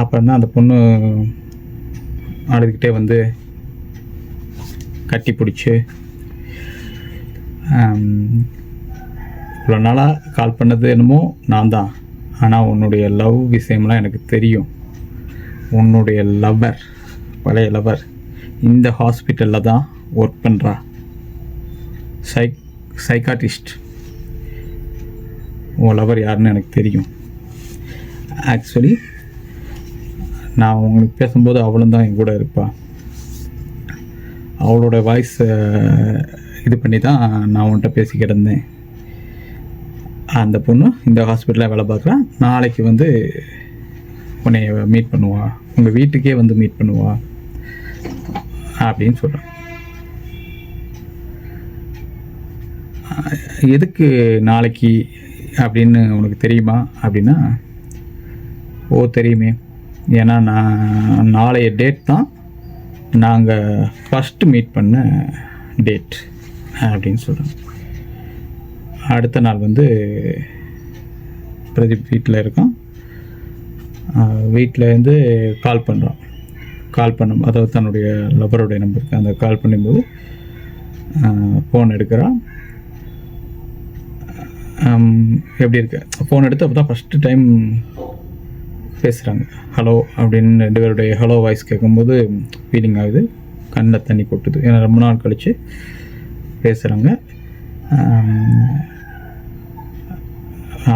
அப்புறம் தான் அந்த பொண்ணு அழுதுகிட்டே வந்து கட்டி பிடிச்சி இவ்வளோ நாளாக கால் பண்ணது என்னமோ நான் தான் ஆனால் உன்னுடைய லவ் விஷயம்லாம் எனக்கு தெரியும். உன்னுடைய லவர் பழைய லவர் இந்த ஹாஸ்பிட்டலில் தான் ஒர்க் பண்ணுறா சைக் சைக்காட்டிஸ்ட் உன் லவர் யாருன்னு எனக்கு தெரியும். ஆக்சுவலி நான் உங்களுக்கு பேசும்போது அவளும் தான் என் கூட இருப்பாள் அவளோட வாய்ஸ் இது பண்ணி தான் நான் உன்கிட்ட பேசிக்கிட்டு இருந்தேன் அந்த பொண்ணு இந்த ஹாஸ்பிட்டலில் வேலை பார்க்குறான் நாளைக்கு வந்து உன்னை மீட் பண்ணுவா. உங்கள் வீட்டுக்கே வந்து மீட் பண்ணுவா. அப்படின்னு சொல்கிறேன் எதுக்கு நாளைக்கு அப்படின்னு உனக்கு தெரியுமா? அப்படின்னா ஓ தெரியுமே. ஏன்னா நான் நாளைய டேட் தான் நாங்கள் ஃபஸ்ட்டு மீட் பண்ண டேட் அப்படின்னு சொல்கிறேன் அடுத்த நாள் வந்து பிரதீப் வீட்டில் இருக்கான் வீட்டிலேருந்து கால் பண்ணுறான் கால் பண்ணும் அதாவது தன்னுடைய லவருடைய நம்பருக்கு அந்த கால் பண்ணும்போது ஃபோன் எடுக்கிறான் எப்படி இருக்கு? ஃபோன் எடுத்து அப்போ தான் ஃபஸ்ட்டு டைம் பேசுகிறாங்க ஹலோ அப்படின்னு ரெண்டு பேருடைய ஹலோ வாய்ஸ் கேட்கும்போது ஃபீலிங் ஆகுது. கண்ணில் தண்ணி கொட்டுது. ஏன்னா ரொம்ப நாள் கழித்து பேசுகிறாங்க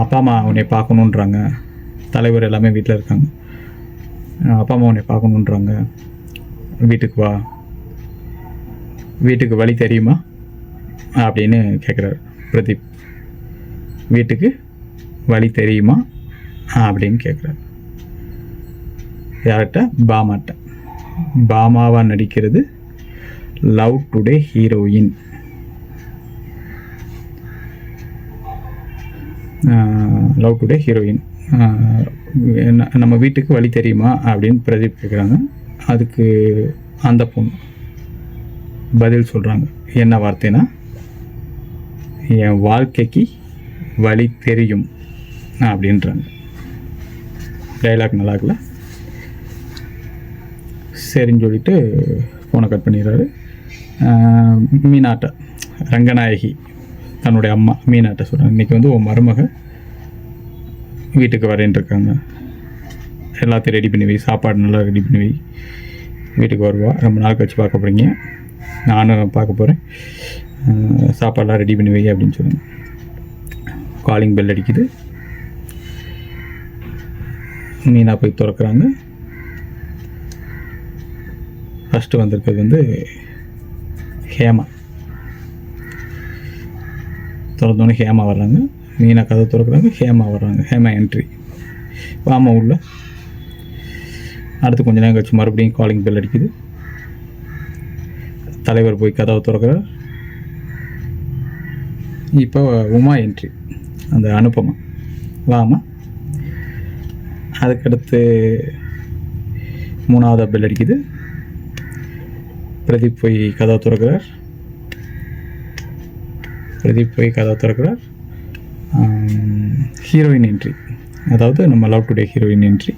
அப்பா அம்மா உன்னை பார்க்கணுன்றாங்க தலைவர் எல்லாமே வீட்டில் இருக்காங்க. அப்பா அம்மா உன்னை பார்க்கணுன்றாங்க வீட்டுக்கு வா. வீட்டுக்கு வழி தெரியுமா? அப்படின்னு கேட்குறாரு பிரதீப். வீட்டுக்கு வழி தெரியுமா? அப்படின்னு கேட்குறாரு யார்கிட்ட? பாமாட்ட. பாமாவாக நடிக்கிறது love today heroine love today heroine நம்ம வீட்டுக்கு வழி தெரியுமா அப்படின்னு பிரதீப் கேட்குறாங்க அதுக்கு அந்த பொண்ணு பதில் சொல்கிறாங்க என்ன வார்த்தைனா என் வாழ்க்கைக்கு வழி தெரியும் அப்படின்றாங்க. டைலாக் நல்லா இருக்குல்ல சரின்னு சொல்லிட்டு ஃபோனை கட் பண்ணிடுறாரு. மீனாட்டை ரங்கநாயகி தன்னுடைய அம்மா மீனாட்டை சொல்கிறாங்க இன்றைக்கி வந்து உன் மருமக வீட்டுக்கு வரேன் இருக்காங்க. எல்லாத்தையும் ரெடி பண்ணி வை சாப்பாடு நல்லா ரெடி பண்ணி வை. வீட்டுக்கு வருவா. ரொம்ப நாள் கழிச்சு பார்க்க போகிறீங்க நானும் பார்க்க போகிறேன் சாப்பாடெலாம் ரெடி பண்ணி வை அப்படின்னு சொல்லுங்க காலிங் பெல் அடிக்குது. மீனா போய் திறக்கிறாங்க. ஃபஸ்ட்டு வந்திருக்கிறது வந்து ஹேமா. திறந்தோடனே ஹேமா வர்றாங்க. மீனா கதை திறக்கிறாங்க ஹேமா வர்றாங்க. ஹேமா என்ட்ரி வாமா உள்ள. அடுத்து கொஞ்ச நேரம் கழிச்சு மறுபடியும் காலிங் பெல் அடிக்குது. தலைவர் போய் கதவை திறக்கிறார். இப்போ உமா என்ட்ரி அந்த அனுப்பமா. வாமா. அதுக்கடுத்து மூணாவது பெல் அடிக்குது. பிரதீப் போய் கதவை திறக்கிறார். பிரதீப் போய் கதவை திறக்கிறார். ஹீரோயின் என்ட்ரி அதாவது நம்ம லவ் டுடே ஹீரோயின் என்ட்ரி